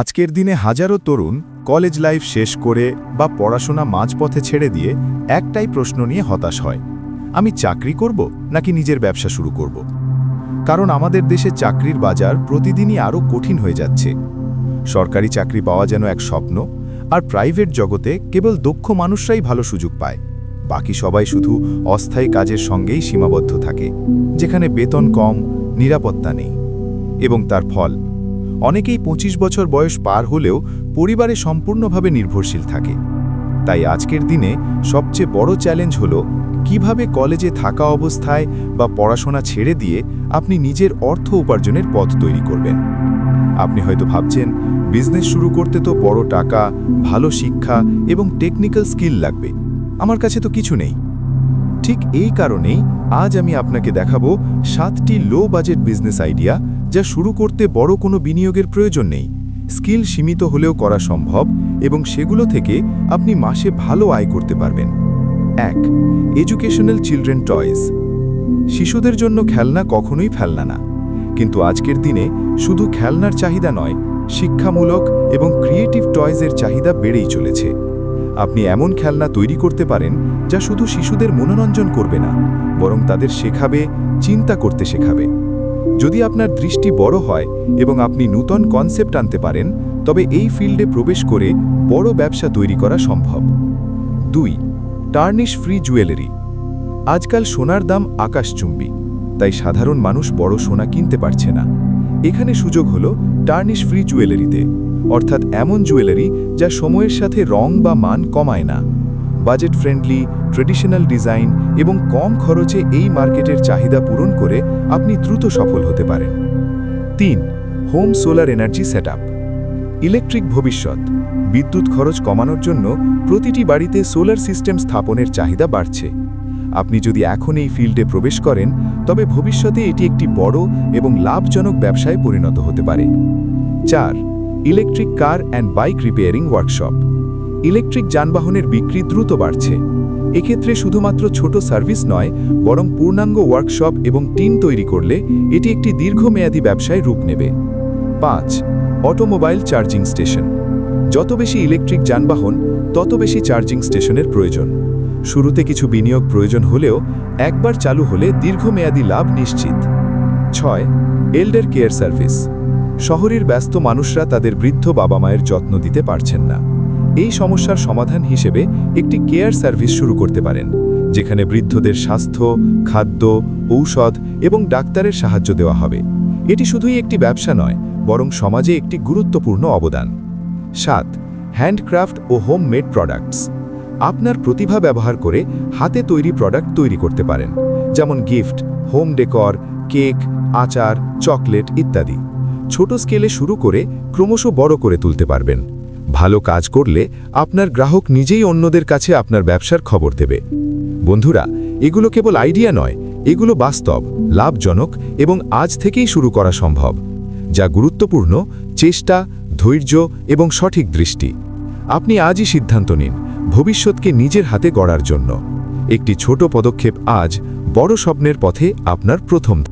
আজকের দিনে হাজারো তরুণ কলেজ লাইফ শেষ করে বা পড়াশোনা মাঝপথে ছেড়ে দিয়ে একটাই প্রশ্ন নিয়ে হতাশ হয়। আমি চাকরি করব নাকি নিজের ব্যবসা শুরু করব? কারণ আমাদের দেশে চাকরির বাজার প্রতিদিনই আরও কঠিন হয়ে যাচ্ছে। সরকারি চাকরি পাওয়া যেন এক স্বপ্ন, আর প্রাইভেট জগতে কেবল দক্ষ মানুষরাই ভালো সুযোগ পায়। বাকি সবাই শুধু অস্থায়ী কাজের সঙ্গেই সীমাবদ্ধ থাকে, যেখানে বেতন কম, নিরাপত্তা নেই। এবং তার ফল অনেকেই ২৫ বছর বয়স পার হলেও পরিবারে সম্পূর্ণভাবে নির্ভরশীল থাকে। তাই আজকের দিনে সবচেয়ে বড় চ্যালেঞ্জ হল, কীভাবে কলেজে থাকা অবস্থায় বা পড়াশোনা ছেড়ে দিয়ে আপনি নিজের অর্থ উপার্জনের পথ তৈরি করবেন। আপনি হয়তো ভাবছেন, বিজনেস শুরু করতে তো বড় টাকা, ভালো শিক্ষা এবং টেকনিক্যাল স্কিল লাগবে। আমার কাছে তো কিছু নেই। ঠিক এই কারণেই আজ আমি আপনাকে দেখাবো সাতটি লো বাজেট বিজনেস আইডিয়া যা শুরু করতে বড় কোনো বিনিয়োগের প্রয়োজন নেই। স্কিল সীমিত হলেও করা সম্ভব এবং সেগুলো থেকে আপনি মাসে ভালো আয় করতে পারবেন। এক এডুকেশনাল চিলড্রেন টয়েস শিশুদের জন্য খেলনা কখনোই ফেলনা না। কিন্তু আজকের দিনে শুধু খেলনার চাহিদা নয়, শিক্ষামূলক এবং ক্রিয়েটিভ টয়েজের চাহিদা বেড়েই চলেছে। আপনি এমন খেলনা তৈরি করতে পারেন যা শুধু শিশুদের মনোরঞ্জন করবে না, বরং তাদের শেখাবে, চিন্তা করতে শেখাবে। যদি আপনার দৃষ্টি বড় হয় এবং আপনি নূতন কনসেপ্ট আনতে পারেন, তবে এই ফিল্ডে প্রবেশ করে বড় ব্যবসা তৈরি করা সম্ভব। দুই টার্নিশ ফ্রি জুয়েলারি আজকাল সোনার দাম আকাশচুম্বী, তাই সাধারণ মানুষ বড় সোনা কিনতে পারছে না। এখানে সুযোগ হলো টার্নিশ ফ্রি জুয়েলারিতে অর্থাৎ এমন জুয়েলারি যা সময়ের সাথে রং বা মান কমায় না। বাজেট ফ্রেন্ডলি ট্রেডিশনাল ডিজাইন এবং কম খরচে এই মার্কেটের চাহিদা পূরণ করে আপনি দ্রুত সফল হতে পারেন। তিন home solar energy setup electric ভবিষ্যৎ। বিদ্যুৎ খরচ কমানোর জন্য প্রতিটি বাড়িতে সোলার সিস্টেম স্থাপনের চাহিদা বাড়ছে। আপনি যদি এখন এই ফিল্ডে প্রবেশ করেন, তবে ভবিষ্যতে এটি একটি বড় এবং লাভজনক ব্যবসায় পরিণত হতে পারে। চার electric car and bike repairing workshop electric যানবাহনের বিক্রি দ্রুত বাড়ছে। এক্ষেত্রে শুধুমাত্র ছোট সার্ভিস নয়, বরং পূর্ণাঙ্গ ওয়ার্কশপ এবং টিম তৈরি করলে এটি একটি দীর্ঘমেয়াদী ব্যবসায় রূপ নেবে। পাঁচ, অটোমোবাইল চার্জিং স্টেশন। যত বেশি ইলেকট্রিক যানবাহন, তত বেশি চার্জিং স্টেশনের প্রয়োজন। শুরুতে কিছু বিনিয়োগ প্রয়োজন হলেও একবার চালু হলে দীর্ঘমেয়াদী লাভ নিশ্চিত। ছয়, এল্ডার কেয়ার সার্ভিস। শহরের ব্যস্ত মানুষরা তাদের বৃদ্ধ বাবা মায়ের যত্ন দিতে পারছেন না। এই সমস্যার সমাধান হিসেবে একটি কেয়ার সার্ভিস শুরু করতে পারেন, যেখানে বৃদ্ধদের স্বাস্থ্য, খাদ্য, ঔষধ এবং ডাক্তারের সাহায্য দেওয়া হবে। এটি শুধুই একটি ব্যবসা নয়, বরং সমাজে একটি গুরুত্বপূর্ণ অবদান। সাত, হ্যান্ডক্রাফট ও হোম মেড প্রোডাক্টস। আপনার প্রতিভা ব্যবহার করে হাতে তৈরি প্রোডাক্ট তৈরি করতে পারেন, যেমন গিফট, হোম ডেকর, কেক, আচার, চকলেট ইত্যাদি। ছোট স্কেলে শুরু করে ক্রমশ বড় করে তুলতে পারবেন। ভালো কাজ করলে আপনার গ্রাহক নিজেই অন্যদের কাছে আপনার ব্যবসার খবর দেবে। বন্ধুরা, এগুলো কেবল আইডিয়া নয়, এগুলো বাস্তব, লাভজনক এবং আজ থেকেই শুরু করা সম্ভব, যা গুরুত্বপূর্ণ, চেষ্টা, ধৈর্য এবং সঠিক দৃষ্টি। আপনি আজই সিদ্ধান্ত নিন, ভবিষ্যৎকে নিজের হাতে গড়ার জন্য। একটি ছোট পদক্ষেপ আজ বড় স্বপ্নের পথে আপনার প্রথম